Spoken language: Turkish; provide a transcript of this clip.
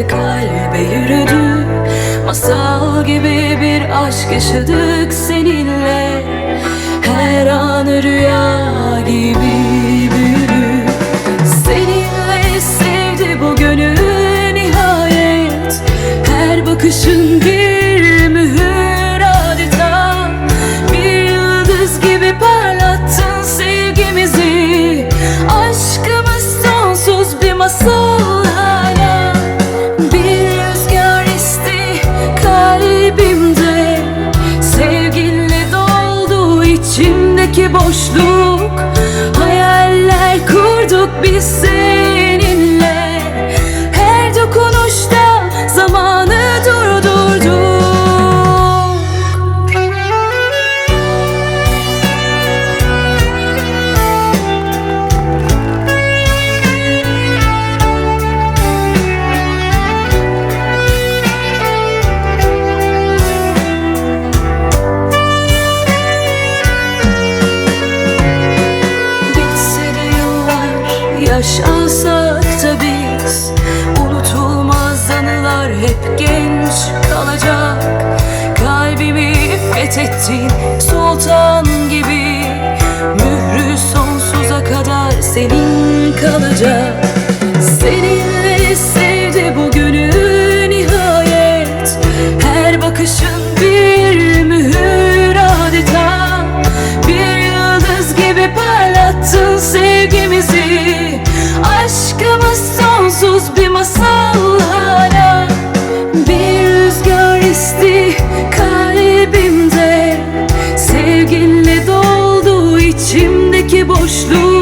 Kalbe kalbe yürüdük. Masal gibi bir aşk yaşadık seninle. Her an rüya gibi büyüdük. Seninle sevdi bu gönül nihayet. Her bakışın bir boşluk Hayaller kurduk biz seninle yıllar yaş alsak da biz Unutulmaz anılar hep genç kalacak. Kalbimi fethettin sultan gibi Mührü sonsuza kadar senin kalacak. Seninle sevdi bu gönül nihayet. Her bakışın bir mühür adeta. Bir yıldız gibi parlattın sevgimizi suçlu